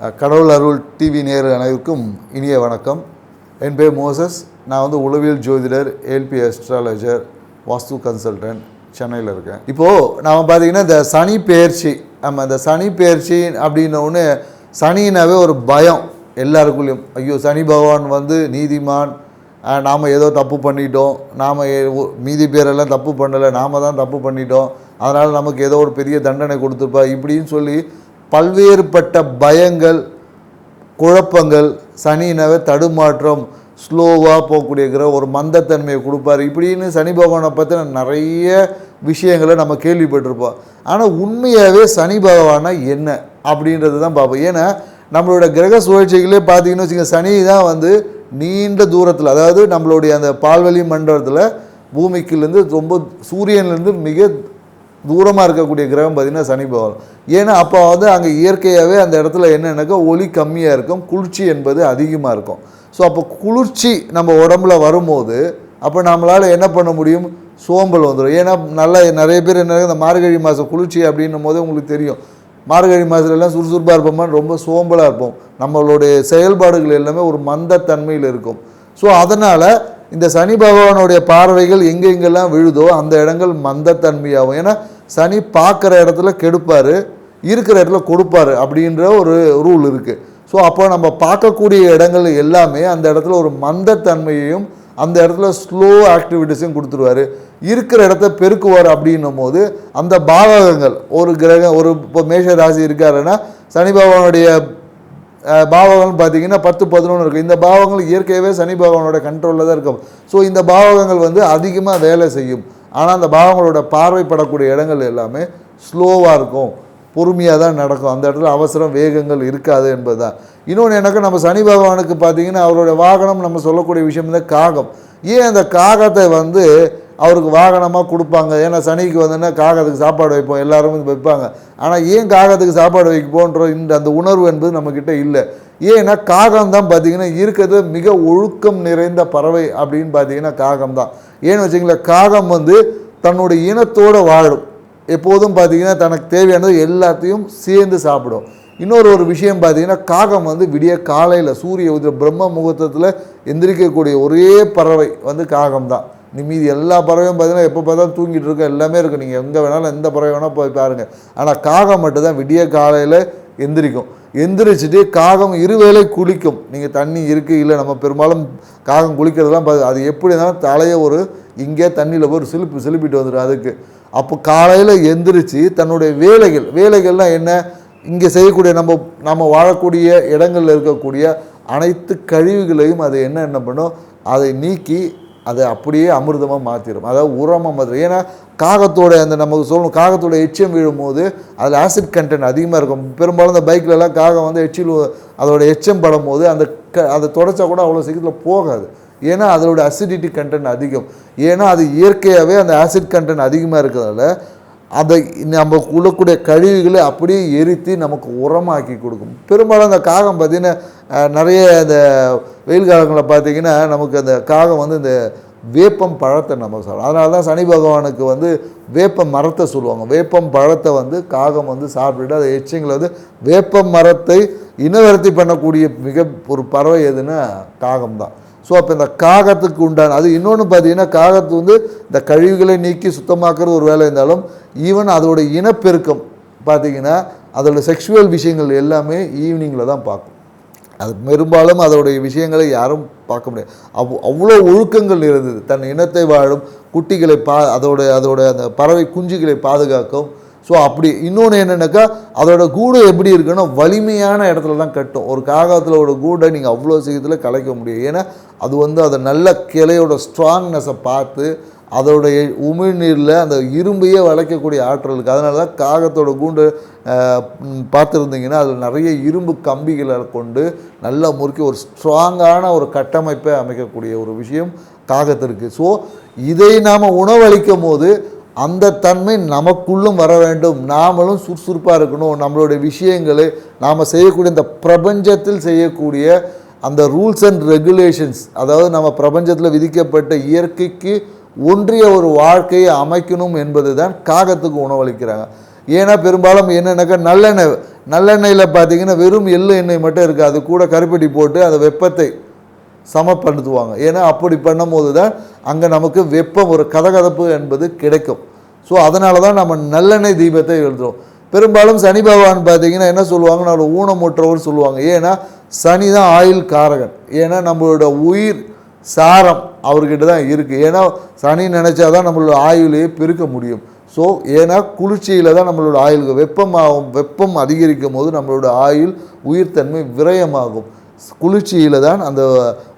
கடவுள் அருள் டிவி நேரு அனைவருக்கும் இனிய வணக்கம். என் பேர் மோசஸ். நான் வந்து உளவியல் ஜோதிடர் ஏல்பி அஸ்ட்ராலஜர் வாஸ்து கன்சல்டன்ட் சென்னையில் இருக்கேன். இப்போது நாம் பார்த்தீங்கன்னா இந்த சனி பெயர்ச்சி நம்ம இந்த சனி பெயர்ச்சி அப்படின்ன ஒன்று சனினாவே ஒரு பயம் எல்லாருக்குள்ளேயும். ஐயோ சனி பகவான் வந்து நீதிமான். நாம் ஏதோ தப்பு பண்ணிட்டோம். நாம் மீதி பேரெல்லாம் தப்பு பண்ணலை. நாம் தான் தப்பு பண்ணிட்டோம். அதனால் நமக்கு ஏதோ ஒரு பெரிய தண்டனை கொடுத்துருப்பா இப்படின்னு சொல்லி பல்வேறுபட்ட பயங்கள் குழப்பங்கள் சனினவே தடுமாற்றம் ஸ்லோவாக போகக்கூடிய ஒரு மந்தத்தன்மையை கொடுப்பாரு. இப்படின்னு சனி பகவானை பற்றின நிறைய விஷயங்களை நம்ம கேள்விப்பட்டிருப்போம். ஆனால் உண்மையாகவே சனி பகவானா என்ன அப்படின்றது தான் பார்ப்போம். ஏன்னா நம்மளோட கிரக சுழற்சிகளே பார்த்தீங்கன்னு வச்சுங்க சனி தான் வந்து நீண்ட தூரத்தில் அதாவது நம்மளுடைய அந்த பால்வெளி மண்டலத்தில் பூமிக்குலேருந்து ரொம்ப சூரியன்லேருந்து மிக தூரமாக இருக்கக்கூடிய கிரகம் பார்த்திங்கன்னா சனி பகவான். ஏன்னா அப்போ வந்து அங்கே இயற்கையாகவே அந்த இடத்துல என்னென்னாக்கா ஒளி கம்மியாக இருக்கும் குளிர்ச்சி என்பது அதிகமாக இருக்கும். ஸோ அப்போ குளிர்ச்சி நம்ம உடம்புல வரும்போது அப்போ நம்மளால் என்ன பண்ண முடியும்? சோம்பல் வந்துடும் ஏன்னா நல்லா நிறைய பேர் என்ன இந்த மார்கழி மாதம் குளிர்ச்சி அப்படின்னும் போது உங்களுக்கு தெரியும். மார்கழி மாதத்துலலாம் சுறுசுறுப்பாக இருப்போமா? ரொம்ப சோம்பலாக இருப்போம். நம்மளுடைய செயல்பாடுகள் எல்லாமே ஒரு மந்தத்தன்மையில் இருக்கும். ஸோ அதனால் இந்த சனி பகவானுடைய பார்வைகள் எங்கெங்கெல்லாம் விழுதோ அந்த இடங்கள் மந்தத்தன்மையாகும். ஏன்னா சனி பார்க்குற இடத்துல கெடுப்பார் இருக்கிற இடத்துல கொடுப்பாரு அப்படின்ற ஒரு ரூல் இருக்குது ஸோ அப்போ நம்ம பார்க்கக்கூடிய இடங்கள் எல்லாமே அந்த இடத்துல ஒரு மந்தத்தன்மையையும் அந்த இடத்துல ஸ்லோ ஆக்டிவிட்டிஸையும் கொடுத்துருவாரு. இருக்கிற இடத்த பெருக்குவார் அப்படின்னும் போது அந்த பாவகங்கள் ஒரு கிரகம் ஒரு இப்போ மேஷ ராசி இருக்காருன்னா சனி பகவானுடைய பாவகம்னு பாவகங்கள் பார்த்தீங்கன்னா பத்து பதினொன்று இருக்கும். இந்த பாவங்கள் இயற்கையாகவே சனி பகவானோட கண்ட்ரோலில் தான் இருக்கும். ஸோ இந்த பாவகங்கள் வந்து அதிகமாக வேலை செய்யும். ஆனால் அந்த பாவங்களோட பார்வைப்படக்கூடிய இடங்கள் எல்லாமே ஸ்லோவாக இருக்கும். பொறுமையாக தான் நடக்கும். அந்த இடத்துல அவசரம் வேகங்கள் இருக்காது என்பது தான் இன்னொன்று எனக்கு நம்ம சனி பகவானுக்கு பார்த்தீங்கன்னா அவருடைய வாகனம் நம்ம சொல்லக்கூடிய விஷயம் தான் காகம். ஏன் அந்த காகத்தை வந்து அவருக்கு வாகனமாக கொடுப்பாங்க. ஏன்னா சனிக்கு வந்துன்னா காகத்துக்கு சாப்பாடு வைப்போம். எல்லாரும் வைப்பாங்க. ஆனால் ஏன் காகத்துக்கு சாப்பாடு வைப்போன்ற இந்த அந்த உணர்வு என்பது நம்மக்கிட்ட இல்லை. ஏன்னா காகம் தான் பார்த்தீங்கன்னா இருக்கிறது மிக ஒழுக்கம் நிறைந்த பறவை அப்படின்னு பார்த்தீங்கன்னா காகம் தான் ஏன்னு வச்சிங்களேன் காகம் வந்து தன்னுடைய இனத்தோடு வாழும். எப்போதும் பார்த்தீங்கன்னா தனக்கு தேவையானது எல்லாத்தையும் சேர்ந்து சாப்பிடும். இன்னொரு ஒரு விஷயம் பார்த்தீங்கன்னா காகம் வந்து விடிய காலையில் சூரிய உதய பிரம்ம முகூர்த்தத்தில் எந்திரிக்கக்கூடிய ஒரே பறவை வந்து காகம் தான் மீதி எல்லா பறவையும் பார்த்தீங்கன்னா எப்போ பார்த்தாலும் தூங்கிட்டு இருக்க எல்லாமே இருக்குது நீங்கள் எங்கே வேணாலும் எந்த பறவை வேணால் போய் பாருங்கள் ஆனால் காகம் மட்டும்தான் விடிய காலையில் எந்திரிக்கும். எந்திரிச்சிட்டு காகம் இருவேளை குளிக்கும். நீங்கள் தண்ணி இருக்குது இல்லை நம்ம பெரும்பாலும் காகம் குளிக்கிறதெல்லாம் பார்த்து அது எப்படி இருந்தாலும் தலையை ஒரு இங்கே தண்ணியில் ஒரு சிலுப்பு சிலுப்பிட்டு வந்துடும் அதுக்கு. அப்போ காலையில் எந்திரிச்சு தன்னுடைய வேலைகள் வேலைகள்லாம் என்ன? இங்கே செய்யக்கூடிய நம்ம நம்ம வாழக்கூடிய இடங்களில் இருக்கக்கூடிய அனைத்து கழிவுகளையும் அது என்ன என்ன பண்ணும்? அதை நீக்கி அது அப்படியே அமிர்தமாக மாற்றிடும் அதாவது உரமாக மாற்றிடும் ஏன்னா காகத்தோட அந்த நமக்கு சொல்லணும் காகத்தோட எச்சம் விழும்போது அதில் ஆசிட் கண்டென்ட் அதிகமாக இருக்கும். பெரும்பாலும் இந்த பைக்லலாம் காகம் வந்து எச்சில் அதோட எச்சம் படும்போது அந்த க அதை தொடச்சா கூட அவ்வளோ சீக்கிரத்தில் போகாது. ஏன்னா அதோட அசிடிட்டி கண்டென்ட் அதிகம். ஏன்னா அது இயற்கையாகவே அந்த ஆசிட் கண்டென்ட் அதிகமாக இருக்கிறதால அதை நம்ம உள்ளக்கூடிய கழிவுகளை அப்படியே எரித்து நமக்கு உரமாக்கி கொடுக்கும். பெரும்பாலும் அந்த காகம் பார்த்திங்கன்னா நிறைய இந்த வெயில் காலங்களில் பார்த்தீங்கன்னா நமக்கு அந்த காகம் வந்து இந்த வேப்பம் பழத்தை நமக்கு சாப்பிடும் அதனால தான் சனி பகவானுக்கு வந்து வேப்பம் மரத்தை சொல்லுவாங்க. வேப்பம் பழத்தை வந்து காகம் வந்து சாப்பிட்டுட்டு அதை எச்சிங்களை வந்து வேப்பம் மரத்தை இனவரத்தி பண்ணக்கூடிய மிக ஒரு பறவை எதுன்னா காகம் தான். ஸோ அப்போ இந்த காகத்துக்கு உண்டான அது இன்னொன்று பார்த்தீங்கன்னா காகத்து வந்து இந்த கழிவுகளை நீக்கி சுத்தமாக்குறது ஒரு வேலை இருந்தாலும் ஈவன் அதோட இனப்பெருக்கம் பார்த்தீங்கன்னா அதோட செக்ஷுவல் விஷயங்கள் எல்லாமே ஈவினிங்கில் தான் பார்க்கும். அது பெரும்பாலும் அதோடைய விஷயங்களை யாரும் பார்க்க முடியாது. அவ் அவ்வளோ ஒழுக்கங்கள் இருந்தது. தன் இனத்தை வாழும் குட்டிகளை பா அதோட அதோட அந்த பறவை குஞ்சுகளை பாதுகாக்கும் ஸோ அப்படி இன்னொன்று என்னென்னாக்கா அதோட கூடு எப்படி இருக்குன்னா வலிமையான இடத்துல தான் கட்டும். ஒரு காகத்திலோட கூடை நீங்கள் அவ்வளோ சீக்கிரத்தில் கலைக்க முடியும். ஏன்னா அது வந்து அதை நல்ல கிளையோட ஸ்ட்ராங்னஸை பார்த்து அதோடைய உமிழ்நீரில் அந்த இரும்பையே வளைக்கக்கூடிய ஆற்றல் இருக்குது அதனால தான் காகத்தோட கூண்டு பார்த்துருந்தீங்கன்னா அதில் நிறைய இரும்பு கம்பிகளை கொண்டு நல்லா முறுக்கி ஒரு ஸ்ட்ராங்கான ஒரு கட்டமைப்பை அமைக்கக்கூடிய ஒரு விஷயம் காகத்திற்கு. ஸோ இதை நாம் உணவளிக்கும் போது அந்த தன்மை நமக்குள்ளும் வர வேண்டும். நாமளும் சுறுசுறுப்பாக இருக்கணும். நம்மளுடைய விஷயங்களை நாம் செய்யக்கூடிய இந்த பிரபஞ்சத்தில் செய்யக்கூடிய அந்த ரூல்ஸ் அண்ட் ரெகுலேஷன்ஸ் அதாவது நம்ம பிரபஞ்சத்தில் விதிக்கப்பட்ட இயற்கைக்கு ஒன்றிய ஒரு வாழ்க்கையை அமைக்கணும் என்பது தான் காகத்துக்கு உணவளிக்கிறாங்க. ஏன்னா பெரும்பாலும் என்னென்னாக்கா நல்லெண்ணெய் நல்லெண்ணெயில் பார்த்தீங்கன்னா வெறும் எள்ளு எண்ணெய் மட்டும் இருக்குது. அது கூட கருப்பட்டி போட்டு அந்த வெப்பத்தை சமப்படுத்துவாங்க. ஏன்னா அப்படி பண்ணும்போது தான் அங்கே நமக்கு வெப்பம் ஒரு கதகதப்பு என்பது கிடைக்கும். ஸோ அதனால தான் நம்ம நல்லெண்ணெய் தீபத்தை எழுதுறோம். பெரும்பாலும் சனி பகவான் பார்த்தீங்கன்னா என்ன சொல்லுவாங்க நம்ம ஊனமுற்றவர் சொல்லுவாங்க. ஏன்னா சனி தான் ஆயுள் காரகன். ஏன்னா நம்மளோட உயிர் சாரம் அவர்கிட்ட தான் இருக்குது ஏன்னா சனி நினச்சாதான் நம்மளோட ஆயுளையே பெருக்க முடியும். ஸோ ஏன்னா குளிர்ச்சியில் தான் நம்மளோட ஆயுள் வெப்பமாகும் வெப்பம் அதிகரிக்கும் போது நம்மளோட ஆயுள் உயிர்த்தன்மை விரயமாகும். குளிர்ச்சியில் தான் அந்த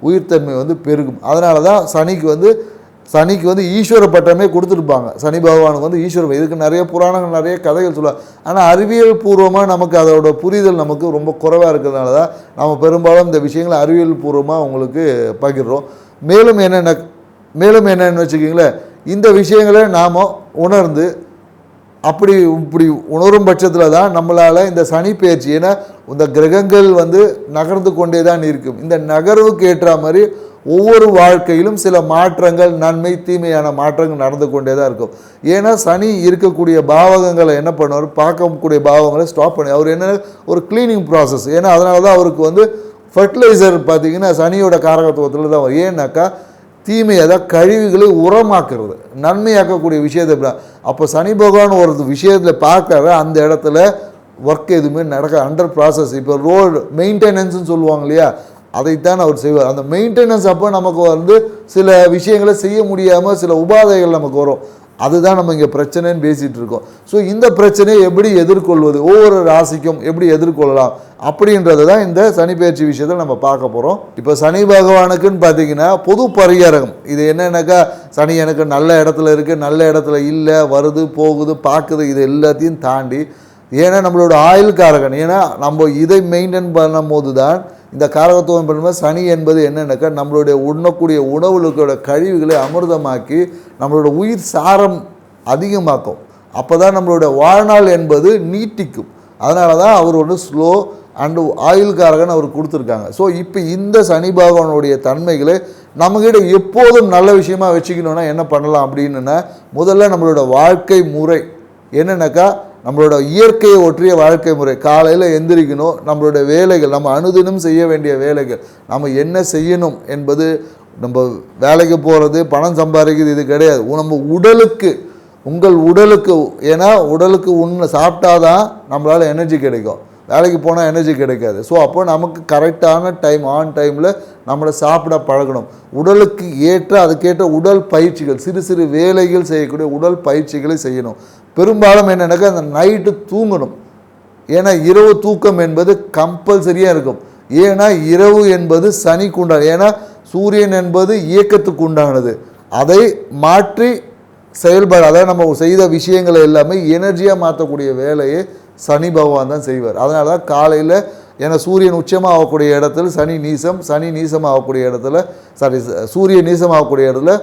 உயிர்த்தன்மை வந்து பெருகும். அதனால தான் சனிக்கு வந்து சனிக்கு வந்து ஈஸ்வர பட்டமே கொடுத்துருப்பாங்க. சனி பகவானுக்கு வந்து ஈஸ்வர இதுக்கு நிறைய புராணங்கள் நிறைய கதைகள் சொல்லுவாங்க. ஆனால் அறிவியல் பூர்வமாக நமக்கு அதோட புரிதல் நமக்கு ரொம்ப குறைவாக இருக்கிறதுனால தான் நம்ம பெரும்பாலும் இந்த விஷயங்களை அறிவியல் பூர்வமாக உங்களுக்கு பகிர்றோம். மேலும் என்னென்ன மேலும் என்னென்னு வச்சுக்கிங்களேன். இந்த விஷயங்களை நாம் உணர்ந்து அப்படி இப்படி உணரும் பட்சத்தில் தான் நம்மளால் இந்த சனி பயிற்சி ஏன்னா இந்த கிரகங்கள் வந்து நகர்ந்து கொண்டே தான் இருக்கும். இந்த நகர்வுக்கு ஏற்ற மாதிரி ஒவ்வொரு வாழ்க்கையிலும் சில மாற்றங்கள் நன்மை தீமையான மாற்றங்கள் நடந்து கொண்டே தான் இருக்கும். ஏன்னா சனி இருக்கக்கூடிய பாவகங்களை என்ன பண்ணுவார்? பார்க்கக்கூடிய பாவங்களை ஸ்டாப் பண்ணி அவர் என்ன ஒரு க்ளீனிங் ப்ராசஸ் ஏன்னா அதனால தான் அவருக்கு வந்து ஃபர்டிலைசர் பார்த்தீங்கன்னா சனியோட காரகத்துவத்தில் தான் வரும். ஏன்னாக்கா தீமையை அதாவது கழிவுகளை உரமாக்குறது. நன்மையாக்கக்கூடிய விஷயத்தை அப்போ சனி பகவான் ஒரு விஷயத்தில் பார்க்கற அந்த இடத்துல ஒர்க் எதுவுமே நடக்க அண்டர் ப்ராசஸ் இப்போ ரோடு மெயின்டெனன்ஸ்னு சொல்லுவாங்க இல்லையா? அதைத்தான் அவர் செய்வார். அந்த மெயின்டெனன்ஸ் அப்போ நமக்கு வந்து சில விஷயங்களை செய்ய முடியாமல் சில உபாதைகள் நமக்கு வரும். அதுதான் நம்ம இங்கே பிரச்சனைன்னு பேசிகிட்டு இருக்கோம். ஸோ இந்த பிரச்சனையை எப்படி எதிர்கொள்வது? ஒவ்வொரு ராசிக்கும் எப்படி எதிர்கொள்ளலாம்? அப்படின்றது தான் இந்த சனி பயிற்சி விஷயத்தில் நம்ம பார்க்க போகிறோம் இப்போ சனி பகவானுக்குன்னு பார்த்தீங்கன்னா பொது பரிகாரகம். இது என்னென்னாக்கா சனி எனக்கு நல்ல இடத்துல இருக்குது நல்ல இடத்துல இல்லை வருது போகுது பார்க்குது இது எல்லாத்தையும் தாண்டி ஏன்னா நம்மளோட ஆயுள் காரகன் ஏன்னா நம்ம இதை மெயின்டைன் பண்ணும் போது தான் இந்த காரகத்துவம் பண்ணும்போது சனி என்பது என்னென்னாக்கா நம்மளுடைய உண்ணக்கூடிய உணவுகளோட கழிவுகளை அமிர்தமாக்கி நம்மளோட உயிர் சாரம் அதிகமாக்கும். அப்போ தான் நம்மளோட வாழ்நாள் என்பது நீட்டிக்கும். அதனால தான் அவர் ஒன்று ஸ்லோ அண்டு ஆயுள்காரகன் அவர் கொடுத்துருக்காங்க. ஸோ இப்போ இந்த சனி பகவானுடைய தன்மைகளை நம்மகிட்ட எப்போதும் நல்ல விஷயமா வச்சுக்கணுன்னா என்ன பண்ணலாம் அப்படின்னா முதல்ல நம்மளோட வாழ்க்கை முறை என்னென்னாக்கா நம்மளோட இயற்கையை ஒற்றிய வாழ்க்கை முறை. காலையில் எந்திரிக்கணும். நம்மளோட வேலைகள் நம்ம அனுதினம் செய்ய வேண்டிய வேலைகள். நம்ம என்ன செய்யணும் என்பது நம்ம வேலைக்கு போகிறது பணம் சம்பாதிக்கிறது இது கிடையாது. நம்ம உடலுக்கு உங்கள் உடலுக்கு ஏன்னா உடலுக்கு உன்னை சாப்பிட்டாதான் நம்மளால் எனர்ஜி கிடைக்கும். வேலைக்கு போனால் எனர்ஜி கிடைக்காது. ஸோ அப்போ நமக்கு கரெக்டான டைம் ஆன் டைமில் நம்மளை சாப்பிட பழகணும். உடலுக்கு ஏற்ற அதுக்கேற்ற உடல் பயிற்சிகள் சிறு சிறு வேலைகள் செய்யக்கூடிய உடல் பயிற்சிகளை செய்யணும். பெரும்பாலும் என்னென்னாக்கா அந்த நைட்டு தூங்கணும். ஏன்னா இரவு தூக்கம் என்பது கம்பல்சரியாக இருக்கும். ஏன்னா இரவு என்பது சனிக்கு உண்டானது. ஏன்னா சூரியன் என்பது இயக்கத்துக்கு உண்டானது. அதை மாற்றி செயல்பாடு அதாவது நம்ம செய்த விஷயங்களை எல்லாமே எனர்ஜியாக மாற்றக்கூடிய வேலையை சனி பகவான் தான் செய்வார். அதனால தான் காலையில் ஏன்னா சூரியன் உச்சமாக ஆகக்கூடிய இடத்துல சனி நீசம் சனி நீசம் ஆகக்கூடிய இடத்துல சாரி சூரியன் நீசம் ஆகக்கூடிய இடத்துல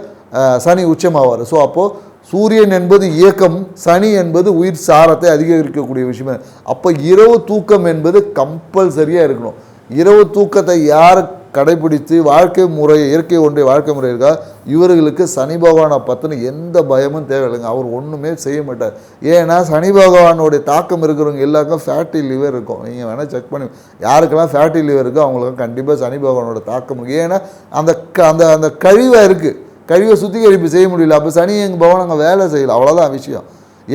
சனி உச்சமாவார். ஸோ அப்போது சூரியன் என்பது இயக்கம் சனி என்பது உயிர் சாரத்தை அதிகரிக்கக்கூடிய விஷயமே. அப்போ இரவு தூக்கம் என்பது கம்பல்சரியாக இருக்கணும். இரவு தூக்கத்தை யார் கடைபிடித்து வாழ்க்கை முறை இயற்கை ஒன்றிய வாழ்க்கை முறை இருக்கா? இவர்களுக்கு சனி பகவானை பற்றின எந்த பயமும் தேவையில்லைங்க அவர் ஒன்றுமே செய்ய மாட்டார். ஏன்னா சனி பகவானுடைய தாக்கம் இருக்கிறவங்க எல்லாருக்கும் ஃபேட்டி லிவர் இருக்கும். நீங்கள் வேணால் செக் பண்ணி யாருக்கெல்லாம் ஃபேட்டி லிவர் இருக்கோ அவங்களுக்கு கண்டிப்பாக சனி பகவானோட தாக்கம் இருக்கு. ஏன்னா அந்த க- அந்த அந்த கழிவாக இருக்குது கழிவை சுத்திகரிப்பு செய்ய முடியல. அப்போ சனி எங்கள் பகவான் அங்கே வேலை செய்யல. அவ்வளோதான் விஷயம்.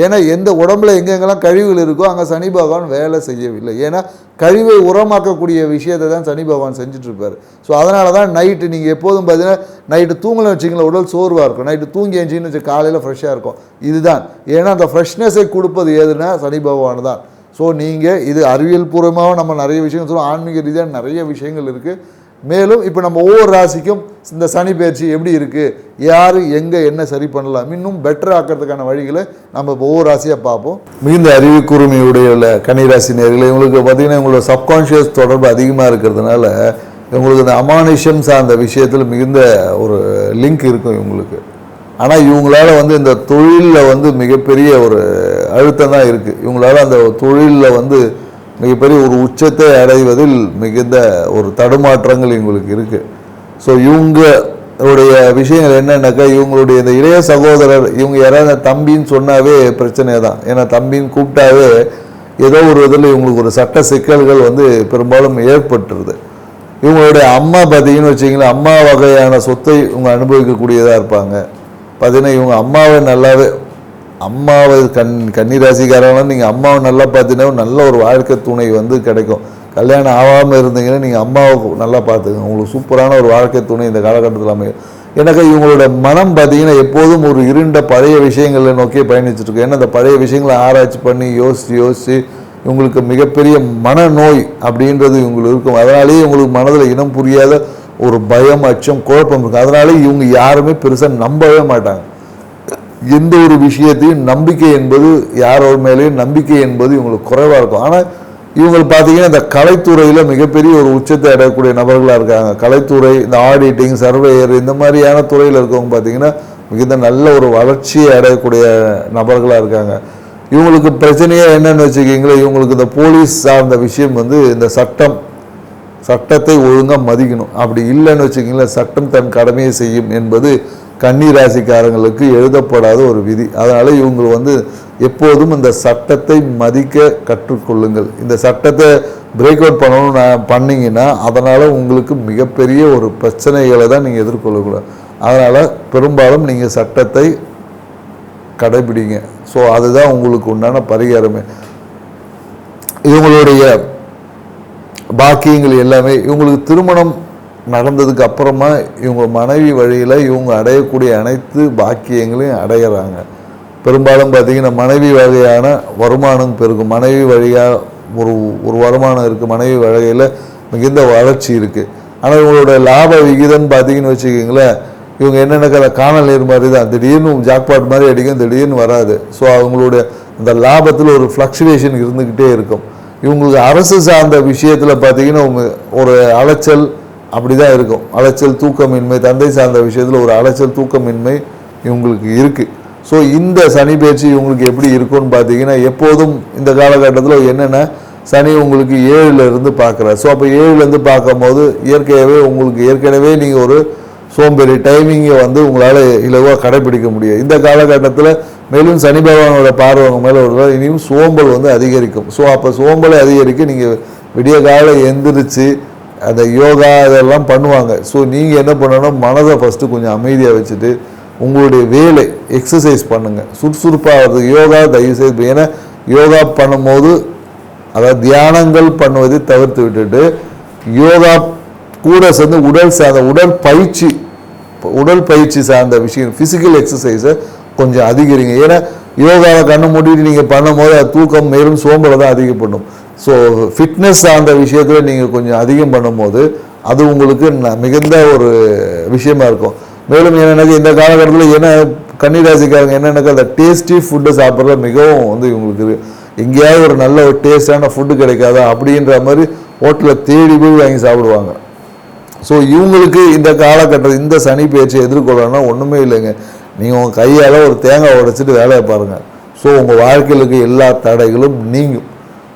ஏன்னா எந்த உடம்புல எங்கெங்கெல்லாம் கழிவுகள் இருக்கோ அங்கே சனி பகவான் வேலை செய்யவில்லை. ஏன்னா கழிவை உரமாக்கக்கூடிய விஷயத்தை தான் சனி பகவான் செஞ்சிட்ருப்பார். ஸோ அதனால தான் நைட்டு நீங்கள் எப்போதும் பார்த்தீங்கன்னா நைட்டு தூங்கலை வச்சிங்களா உடல் சோர்வாக இருக்கும். நைட்டு தூங்கி எழுச்சின்னு வச்சு காலையில் ஃப்ரெஷ்ஷாக இருக்கும். இதுதான். ஏன்னா அந்த ஃப்ரெஷ்னஸை கொடுப்பது எதுனா சனி பகவான் தான். ஸோ நீங்கள் இது அறிவியல் பூர்வமாக நம்ம நிறைய விஷயங்கள் சொல்லுவோம் ஆன்மீக ரீதியாக நிறைய விஷயங்கள் இருக்குது மேலும் இப்போ நம்ம ஒவ்வொரு ராசிக்கும் இந்த சனி பயிற்சி எப்படி இருக்குது யார் எங்கே என்ன சரி பண்ணலாம்? இன்னும் பெட்டர் ஆக்கிறதுக்கான வழிகளை நம்ம இப்போ ஒவ்வொரு ராசியாக பார்ப்போம். மிகுந்த அறிவு கூர்மையுடைய உள்ள கன்னிராசி நேர்களை இவங்களுக்கு பார்த்தீங்கன்னா உங்களோட சப்கான்ஷியஸ் தொடர்பு அதிகமாக இருக்கிறதுனால இவங்களுக்கு இந்த அமானுஷம் சார்ந்த விஷயத்தில் மிகுந்த ஒரு லிங்க் இருக்கும் இவங்களுக்கு. ஆனால் இவங்களால வந்து இந்த தொழிலில் வந்து மிகப்பெரிய ஒரு அழுத்தம் தான் இருக்குது இவங்களால அந்த தொழிலில் வந்து மிகப்பெரிய ஒரு உச்சத்தை அடைவதில் மிகுந்த ஒரு தடுமாற்றங்கள் இவங்களுக்கு இருக்குது ஸோ இவங்களுடைய விஷயங்கள் என்னென்னாக்கா இவங்களுடைய இந்த இளைய சகோதரர் இவங்க யாராவது தம்பின்னு சொன்னாவே பிரச்சனை தான். ஏன்னா தம்பின்னு கூப்பிட்டாவே ஏதோ ஒரு இதில் இவங்களுக்கு ஒரு சட்ட சிக்கல்கள் வந்து பெரும்பாலும் ஏற்பட்டுருது. இவங்களுடைய அம்மா பார்த்தீங்கன்னு வச்சிங்களேன் அம்மா வகையான சொத்தை இவங்க அனுபவிக்கக்கூடியதாக இருப்பாங்க. பார்த்தீங்கன்னா இவங்க அம்மாவை நல்லாவே அம்மாவை கண் கன்னிராசிக்காரங்களும் நீங்கள் அம்மாவை நல்லா பார்த்தீங்கன்னா நல்ல ஒரு வாழ்க்கை துணை வந்து கிடைக்கும். கல்யாணம் ஆகாமல் இருந்தீங்கன்னா நீங்கள் அம்மாவை நல்லா பார்த்துக்கங்க. உங்களுக்கு சூப்பரான ஒரு வாழ்க்கை துணை இந்த காலகட்டத்தில் அமையும். எனக்கு இவங்களோட மனம் பார்த்தீங்கன்னா எப்போதும் ஒரு இருண்ட பழைய விஷயங்களை நோக்கி பயணிச்சுட்டு ஏன்னா அந்த பழைய விஷயங்களை ஆராய்ச்சி பண்ணி யோசித்து யோசித்து இவங்களுக்கு மிகப்பெரிய மனநோய் அப்படின்றது இவங்களுக்கு இருக்கும். அதனாலேயே இவங்களுக்கு மனதில் இனம் புரியாத ஒரு பயம் அச்சம் குழப்பம் இருக்கும். அதனாலே இவங்க யாருமே பெருசாக நம்பவே மாட்டாங்க. எந்த ஒரு விஷயத்தையும் நம்பிக்கை என்பது யாரோட மேலேயும் நம்பிக்கை என்பது இவங்களுக்கு குறைவாக இருக்கும். ஆனால் இவங்களை பார்த்தீங்கன்னா இந்த கலைத்துறையில் மிகப்பெரிய ஒரு உச்சத்தை அடையக்கூடிய நபர்களாக இருக்காங்க. கலைத்துறை இந்த ஆடிட்டிங் சர்வேயர் இந்த மாதிரியான துறையில் இருக்கவங்க பார்த்தீங்கன்னா மிகுந்த நல்ல ஒரு வளர்ச்சியை அடையக்கூடிய நபர்களாக இருக்காங்க. இவங்களுக்கு பிரச்சனையே என்னென்னு வச்சுக்கிங்களேன் இவங்களுக்கு இந்த போலீஸ் சார்ந்த விஷயம் வந்து இந்த சட்டம் சட்டத்தை ஒழுங்காக மதிக்கணும். அப்படி இல்லைன்னு வச்சுக்கிங்களேன் சட்டம் தன் கடமையை செய்யும் என்பது கன்னி ராசிக்காரங்களுக்கு எழுதப்படாத ஒரு விதி. அதனால் இவங்க வந்து எப்போதும் இந்த சட்டத்தை மதிக்க கற்றுக்கொள்ளுங்கள். இந்த சட்டத்தை பிரேக் அவுட் பண்ணணும் நான் பண்ணீங்கன்னா அதனால் உங்களுக்கு மிகப்பெரிய ஒரு பிரச்சனைகளை தான் நீங்கள் எதிர்கொள்ளக்கூடாது. அதனால் பெரும்பாலும் நீங்கள் சட்டத்தை கடைபிடிங்க. ஸோ அதுதான் உங்களுக்கு உண்டான பரிகாரமே. இவங்களுடைய பாக்கியங்கள் எல்லாமே இவங்களுக்கு திருமணம் நடந்ததுக்கு அப்புறமா இவங்க மனைவி வழியில் இவங்க அடையக்கூடிய அனைத்து பாக்கியங்களையும் அடையிறாங்க. பெரும்பாலும் பார்த்தீங்கன்னா மனைவி வகையான வருமானம் பெருகும். மனைவி வழியாக ஒரு ஒரு வருமானம் இருக்குது மனைவி வகையில் மிகுந்த வளர்ச்சி இருக்குது ஆனால் இவங்களோட லாப விகிதம் பார்த்தீங்கன்னு வச்சுக்கிங்களேன் இவங்க என்னென்ன கதை? காணல் நீர் மாதிரி தான். திடீர்னு ஜாக்பாட் மாதிரி அடிக்கும் திடீர்னு வராது. ஸோ அவங்களுடைய அந்த லாபத்தில் ஒரு ஃப்ளக்சுவேஷன் இருந்துக்கிட்டே இருக்கும். இவங்களுக்கு அரசு சார்ந்த விஷயத்தில் பார்த்தீங்கன்னா ஒரு அலைச்சல் அப்படி தான் இருக்கும். அலைச்சல் தூக்கமின்மை தந்தை சார்ந்த விஷயத்தில் ஒரு அலைச்சல் தூக்கமின்மை இவங்களுக்கு இருக்குது ஸோ இந்த சனி பயிற்சி இவங்களுக்கு எப்படி இருக்கும்னு பார்த்தீங்கன்னா எப்போதும் இந்த காலகட்டத்தில் என்னென்ன சனி உங்களுக்கு ஏழுலேருந்து பார்க்குறாரு. ஸோ அப்போ ஏழுலேருந்து பார்க்கும்போது இயற்கையாகவே உங்களுக்கு ஏற்கனவே நீங்கள் ஒரு சோம்பேறி டைமிங்கை வந்து உங்களால் இலவாக கடைபிடிக்க முடியும் இந்த காலகட்டத்தில் மேலும் சனி பகவானோட பார்வைங்க மேலே ஒரு இனியும் சோம்பல் வந்து அதிகரிக்கும். ஸோ அப்போ சோம்பலை அதிகரிக்க நீங்கள் விடிய காலை எந்திரிச்சு அந்த யோகா இதெல்லாம் பண்ணுவாங்க. ஸோ நீங்கள் என்ன பண்ணணும் மனதை ஃபஸ்ட்டு கொஞ்சம் அமைதியாக வச்சுட்டு உங்களுடைய வேலை எக்ஸசைஸ் பண்ணுங்கள் சுறுசுறுப்பாகிறது யோகா தயவுசெய்து ஏன்னா யோகா பண்ணும்போது அதாவது தியானங்கள் பண்ணுவதை தவிர்த்து விட்டுட்டு யோகா கூட சேர்ந்து உடல் சார்ந்த உடல் பயிற்சி உடல் பயிற்சி சார்ந்த விஷயம் ஃபிசிக்கல் எக்ஸசைஸை கொஞ்சம் அதிகரிங்க. ஏன்னா யோகாவை கண்ணு மூடிட்டு நீங்கள் பண்ணும்போது அது தூக்கம் மேலும் சோம்பலை தான் அதிகப்படும் ஸோ ஃபிட்னஸ் சார்ந்த விஷயத்தில் நீங்கள் கொஞ்சம் அதிகம் பண்ணும்போது அது உங்களுக்கு மிகுந்த ஒரு விஷயமா இருக்கும். மேலும் என்னென்னாக்க இந்த காலகட்டத்தில் என்ன கன்னிராசிக்காரங்க என்னென்னாக்கா அந்த டேஸ்டி ஃபுட்டை சாப்பிட்றது மிகவும் வந்து இவங்களுக்கு எங்கேயாவது ஒரு நல்ல ஒரு டேஸ்டான ஃபுட்டு கிடைக்காதா அப்படின்ற மாதிரி ஹோட்டலில் தேடி போய் வாங்கி சாப்பிடுவாங்க. ஸோ இவங்களுக்கு இந்த காலகட்டத்தில் இந்த சனி பயிற்சியை எதிர்கொள்ளணும்னா ஒன்றுமே இல்லைங்க. நீங்கள் உங்கள் கையால் ஒரு தேங்காய் உடைச்சிட்டு வேலையை பாருங்கள் ஸோ உங்கள் வாழ்க்கையில் இருக்க எல்லா தடைகளும் நீங்கும்.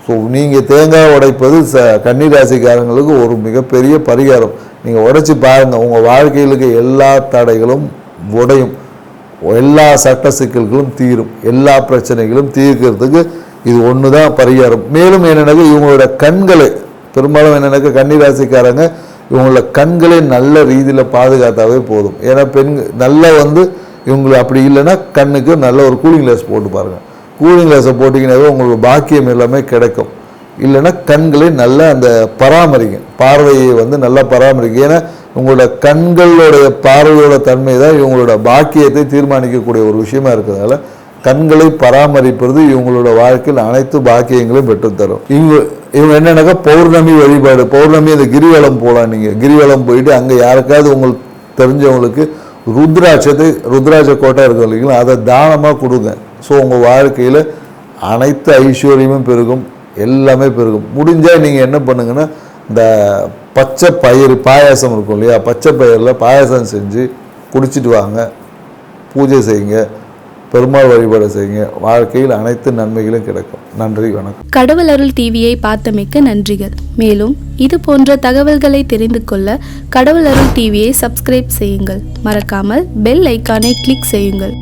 ஸோ நீங்கள் தேங்காய் உடைப்பது ச கன்னிராசிக்காரங்களுக்கு ஒரு மிகப்பெரிய பரிகாரம். நீங்கள் உடைச்சி பாருங்கள் உங்கள் வாழ்க்கையிலுக்கு இருக்க எல்லா தடைகளும் உடையும். எல்லா சட்ட சிக்கல்களும் தீரும். எல்லா பிரச்சனைகளும் தீர்க்கிறதுக்கு இது ஒன்று தான் பரிகாரம். மேலும் என்னென்னாக்க இவங்களோட கண்களை பெரும்பாலும் என்னென்னாக்க கன்னிராசிக்காரங்க இவங்களோட கண்களை நல்ல ரீதியில் பாதுகாத்தாவே போதும். ஏன்னா பெண் நல்லா வந்து இவங்களை அப்படி இல்லைன்னா கண்ணுக்கு நல்ல ஒரு கூலிங் கிளாஸ் போட்டு பாருங்கள் கூலிங் கிளாஸை போட்டிங்கனாவே உங்களுக்கு பாக்கியம் எல்லாமே கிடைக்கும். இல்லைன்னா கண்களை நல்லா அந்த பராமரிங்க. பார்வையை வந்து நல்லா பராமரிங்க. ஏன்னா உங்களோட கண்களுடைய பார்வையோட தன்மை தான் இவங்களோட பாக்கியத்தை தீர்மானிக்கக்கூடிய ஒரு விஷயமா இருக்கிறதால கண்களை பராமரிப்பது இவங்களோட வாழ்க்கையில் அனைத்து பாக்கியங்களும் பெற்றுத்தரும். இவங்க இவங்க என்னென்னாக்கா பௌர்ணமி வழிபாடு. பௌர்ணமி அந்த கிரிவலம் போகலாம் நீங்கள் கிரிவலம் போயிட்டு அங்கே யாருக்காவது உங்களுக்கு தெரிஞ்சவங்களுக்கு ருத்ராட்சத்தை ருத்ராட்ச கோட்டை இருக்கும் இல்லைங்களா? அதை தானமாக கொடுங்க. ஸோ உங்கள் வாழ்க்கையில் அனைத்து ஐஸ்வர்யமும் பெருகும். எல்லாமே பெருகும். முடிஞ்சால் நீங்கள் என்ன பண்ணுங்கன்னா இந்த பச்சை பயிறு பாயாசம் இருக்கும் இல்லையா? பச்சை பயிரில் பாயாசம் செஞ்சு குடிச்சிட்டு வாங்க. பூஜை செய்யுங்க. பெருமாள் வழிபாடு செய்யுங்க. வாழ்க்கையில் அனைத்து நன்மைகளும் கிடைக்கும். நன்றி வணக்கம். கடவுள் அருள் டிவியை பார்த்தமைக்க நன்றிகள். மேலும் இது போன்ற தகவல்களை தெரிந்து கொள்ள கடவுள் அருள் டிவியை சப்ஸ்கிரைப் செய்யுங்கள். மறக்காமல் பெல் ஐக்கானை கிளிக் செய்யுங்கள்.